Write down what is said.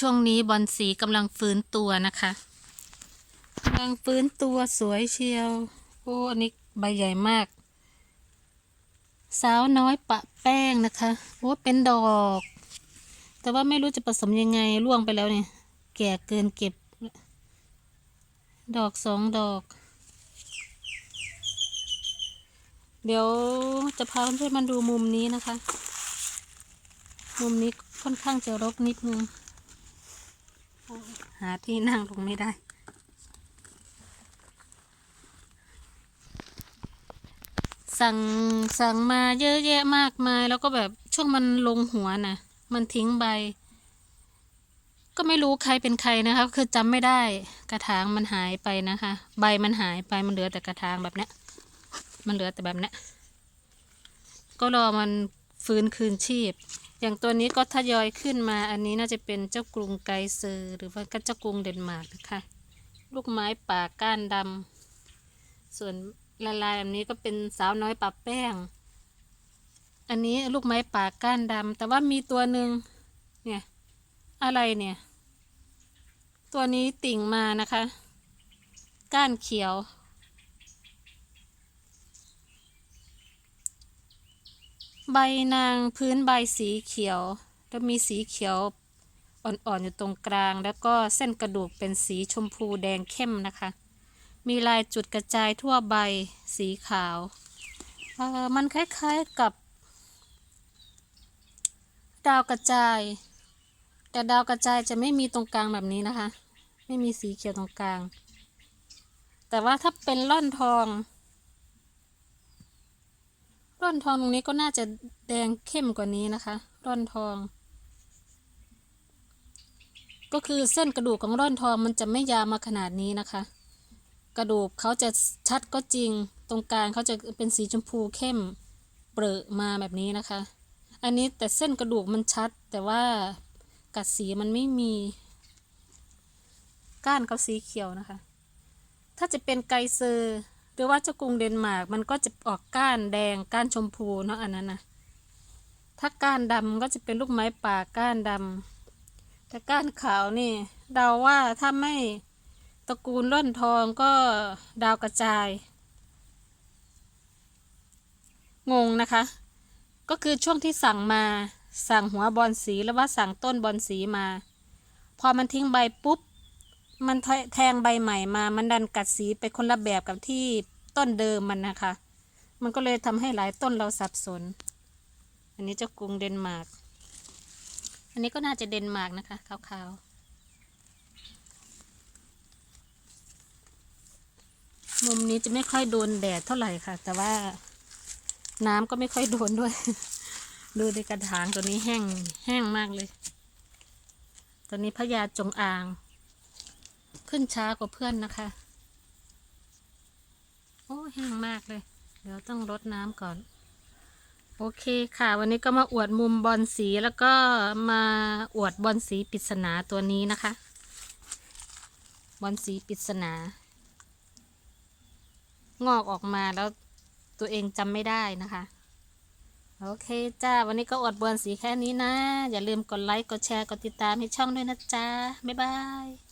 ช่วงนี้บอลสีกำลังฟื้นตัวนะคะกำลังฟื้นตัวสวยเชียว โอ้อันนี้ใบใหญ่มาก สาวน้อยปะแป้งนะคะ โอ้เป็นดอก แต่ว่าไม่รู้จะผสมยังไงร่วงไปแล้วเนี่ย แก่เกินเก็บ ดอกสองดอก เดี๋ยวจะพาเพื่อนๆมาดูมุมนี้นะคะ มุมนี้ค่อนข้างจะรกนิดนึง หาที่นั่งลงไม่ได้ สั่งสั่งมาเยอะแยะมากมาย แล้วก็แบบช่วงมันลงหัวน่ะ มันทิ้งใบ ก็ไม่รู้ใครเป็นใครนะคะ คือจำไม่ได้กระถางมันหายไปนะคะ ใบมันหายไปมันเหลือแต่กระถางแบบเนี้ย มันเหลือแต่แบบเนี้ยก็รอมันฟื้นคืนชีพ อย่างตัวนี้ก็ทยอยขึ้นมา อันนี้น่าจะเป็นเจ้ากรุงไกเซอร์หรือว่าก็เจ้ากรุงเดนมาร์กนะคะ ลูกไม้ป่าก้านดำ ส่วนลายลายแบบนี้ก็เป็นสาวน้อยป่าแป้ง อันนี้ลูกไม้ป่าก้านดำ แต่ว่ามีตัวหนึ่งเนี่ย อะไรเนี่ย ตัวนี้ติ่งมานะคะ ก้านเขียว ใบนางพื้นใบสีเขียว แล้วมีสีเขียวอ่อนๆอยู่ตรงกลาง แล้วก็เส้นกระดูกเป็นสีชมพูแดงเข้มนะคะ มีลายจุดกระจายทั่วใบสีขาวเออมันคล้ายๆกับ ดาวกระจาย แต่ดาวกระจายจะไม่มีตรงกลางแบบนี้นะคะ ไม่มีสีเขียวตรงกลาง แต่ว่าถ้าเป็นล่อนทอง ร่อนทองตรงนี้ก็น่าจะแดงเข้มกว่านี้นะคะ ร่อนทอง ก็คือเส้นกระดูกของร่อนทองมันจะไม่ยาวมาขนาดนี้นะคะ กระดูกเขาจะชัดก็จริง ตรงกลางเขาจะเป็นสีชมพูเข้มเปรอะมาแบบนี้นะคะ อันนี้แต่เส้นกระดูกมันชัด แต่ว่ากัดสีมันไม่มี ก้านเขาสีเขียวนะคะ ถ้าจะเป็นไกเซอร์ หรือว่าเจ้ากรุงเดนมาร์กมันก็จะออกก้านแดงก้านชมพูเนาะอันนั้นนะถ้าก้านดำก็จะเป็นลูกไม้ป่าก้านดำแต่ก้านขาวนี่เดาว่าถ้าไม่ตระกูลร่อนทองก็ดาวกระจาย งงนะคะ ก็คือช่วงที่สั่งมาสั่งหัวบอลสีแล้วว่าสั่งต้นบอลสีมา พอมันทิ้งใบปุ๊บ มันแทงใบใหม่มา มันดันกัดสีไปคนละแบบกับที่ต้นเดิมมันนะคะ มันก็เลยทำให้หลายต้นเราสับสน อันนี้เจ้ากรุงเดนมาร์ก อันนี้ก็น่าจะเดนมาร์กนะคะขาวๆ มุมนี้จะไม่ค่อยโดนแดดเท่าไหร่ค่ะ แต่ว่าน้ำก็ไม่ค่อยโดนด้วย ดูในกระถางตัวนี้แห้งแห้งมากเลย ตัวนี้พญาจงอาง ขึ้นช้ากว่าเพื่อนนะคะ โอ้แห้งมากเลย เดี๋ยวต้องรดน้ำก่อน โอเคค่ะ วันนี้ก็มาอวดมุมบอลสีแล้วก็มาอวดบอลสีปริศนาตัวนี้นะคะ บอลสีปริศนา งอกออกมาแล้วตัวเองจำไม่ได้นะคะ โอเคจ้า วันนี้ก็อวดบอลสีแค่นี้นะ อย่าลืมกดไลค์ กดแชร์ กดติดตามให้ช่องด้วยนะจ๊ะบ๊ายบาย